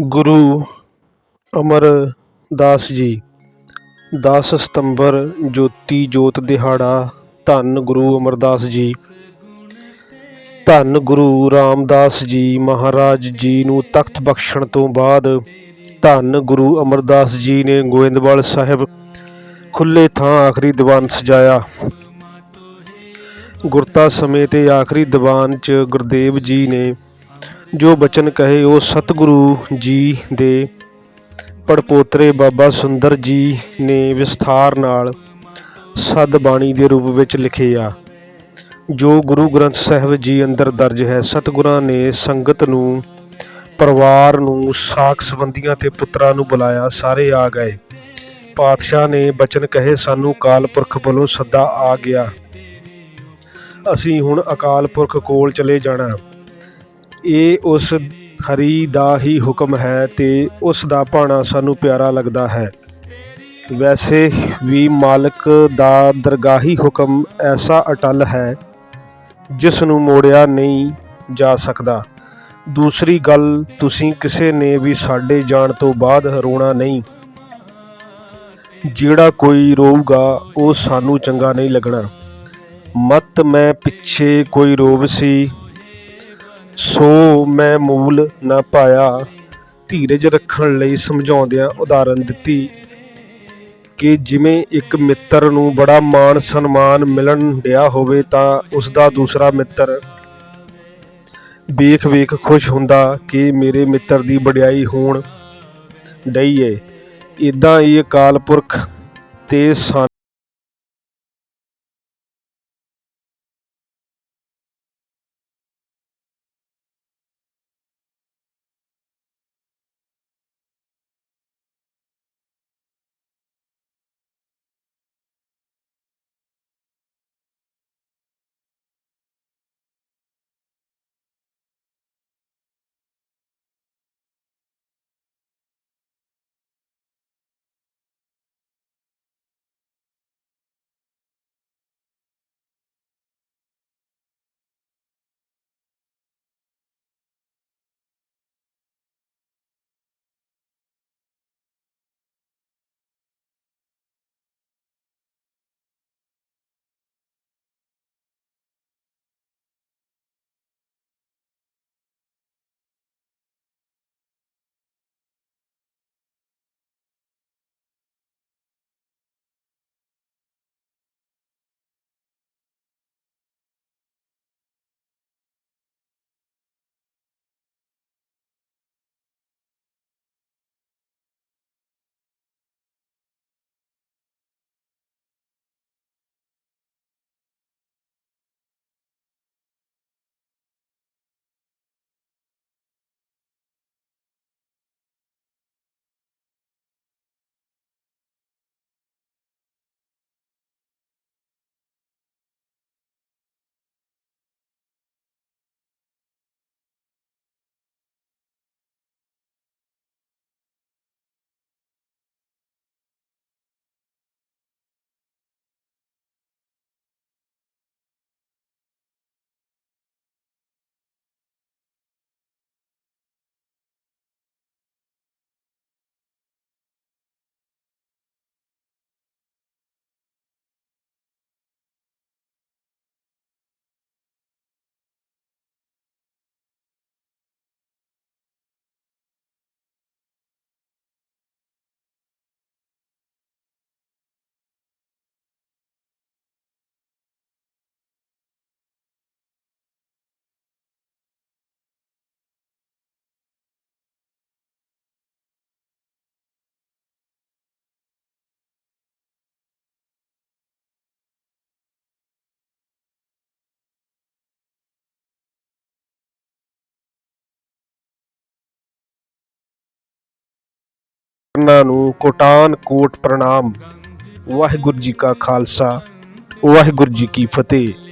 ਗੁਰੂ ਅਮਰਦਾਸ ਜੀ 10 ਸਤੰਬਰ ਜੋਤੀ ਜੋਤ ਦਿਹਾੜਾ, ਧੰਨ ਗੁਰੂ ਅਮਰਦਾਸ ਜੀ। ਧੰਨ ਗੁਰੂ ਰਾਮਦਾਸ ਜੀ ਮਹਾਰਾਜ ਜੀ ਨੂੰ ਤਖਤ ਬਖਸ਼ਣ ਤੋਂ ਬਾਅਦ ਧੰਨ ਗੁਰੂ ਅਮਰਦਾਸ ਜੀ ਨੇ ਗੋਇੰਦਵਾਲ ਸਾਹਿਬ ਖੁੱਲੇ ਥਾਂ ਆਖਰੀ ਦੀਵਾਨ ਸਜਾਇਆ। ਗੁਰਤਾ ਸਮੇਂ ਤੇ ਆਖਰੀ ਦੀਵਾਨ 'ਚ ਗੁਰਦੇਵ ਜੀ ਨੇ ਜੋ ਬਚਨ ਕਹੇ ਉਹ ਸਤਿਗੁਰੂ ਜੀ ਦੇ। ਪੜਪੋਤਰੇ ਬਾਬਾ ਸੁੰਦਰ ਜੀ ਨੇ ਵਿਸਥਾਰ ਨਾਲ ਸਦ ਬਾਣੀ ਦੇ ਰੂਪ ਵਿੱਚ ਲਿਖੇ ਆ ਜੋ ਗੁਰੂ ਗ੍ਰੰਥ ਸਾਹਿਬ ਜੀ ਅੰਦਰ ਦਰਜ ਹੈ, ਸਤਿਗੁਰਾਂ ਨੇ ਸੰਗਤ ਨੂੰ, ਪਰਿਵਾਰ ਨੂੰ, ਸਾਖ ਸੰਬੰਧੀਆਂ ਤੇ ਪੁੱਤਰਾਂ ਨੂੰ ਬੁਲਾਇਆ, ਸਾਰੇ ਆ ਗਏ। ਪਾਤਸ਼ਾਹ ਨੇ ਬਚਨ ਕਹੇ, ਸਾਨੂੰ ਅਕਾਲ ਪੁਰਖ ਵੱਲੋਂ ਸੱਦਾ ਆ ਗਿਆ। ਅਸੀਂ ਹੁਣ ਅਕਾਲ ਪੁਰਖ ਕੋਲ ਚਲੇ ਜਾਣਾ। ਇਹ ਉਸ ਹਰੀ ਦਾ ਹੀ ਹੁਕਮ ਹੈ ਤੇ ਉਸ ਦਾ ਭਾਣਾ ਸਾਨੂੰ ਪਿਆਰਾ ਲੱਗਦਾ ਹੈ। ਵੈਸੇ ਵੀ ਮਾਲਕ ਦਾ ਦਰਗਾਹੀ ਹੁਕਮ ਐਸਾ ਅਟਲ ਹੈ, ਜਿਸ ਨੂੰ ਮੋੜਿਆ ਨਹੀਂ ਜਾ ਸਕਦਾ। ਦੂਸਰੀ ਗੱਲ, ਤੁਸੀਂ ਕਿਸੇ ਨੇ ਵੀ ਸਾਡੇ ਜਾਣ ਤੋਂ ਬਾਅਦ ਰੋਣਾ ਨਹੀਂ। ਜਿਹੜਾ ਕੋਈ ਰੋਊਗਾ, ਉਹ ਸਾਨੂੰ ਚੰਗਾ ਨਹੀਂ ਲੱਗਣਾ। ਮਤ ਮੈਂ ਪਿੱਛੇ ਕੋਈ ਰੋਵ ਸੀ ਸੋ ਮੈਂ ਮੂਲ ਨਾ ਪਾਇਆ। ਧੀਰਜ ਰੱਖਣ ਲਈ ਸਮਝਾਉਂਦਿਆਂ ਉਦਾਹਰਨ ਦਿੱਤੀ ਕਿ ਜਿਵੇਂ ਇੱਕ ਮਿੱਤਰ ਨੂੰ ਬੜਾ ਮਾਣ ਸਨਮਾਨ ਮਿਲਣ ਡਿਆ ਹੋਵੇ ਤਾਂ ਉਸ ਦਾ ਦੂਸਰਾ ਮਿੱਤਰ ਵੇਖ ਵੇਖ ਖੁਸ਼ ਹੁੰਦਾ ਕਿ ਮੇਰੇ ਮਿੱਤਰ ਦੀ ਵਡਿਆਈ ਹੋਣ ਡਈ ਏ। ਇਦਾਂ ਹੀ ਅਕਾਲ ਪੁਰਖ ਤੇ ਸਾਨੂੰ ਨੂੰ ਕੋਟਾਨ ਕੋਟ ਪ੍ਰਣਾਮ। ਵਾਹਿਗੁਰੂ ਜੀ ਕਾ ਖਾਲਸਾ ਵਾਹਿਗੁਰੂ ਜੀ ਕੀ ਫਤਿਹ।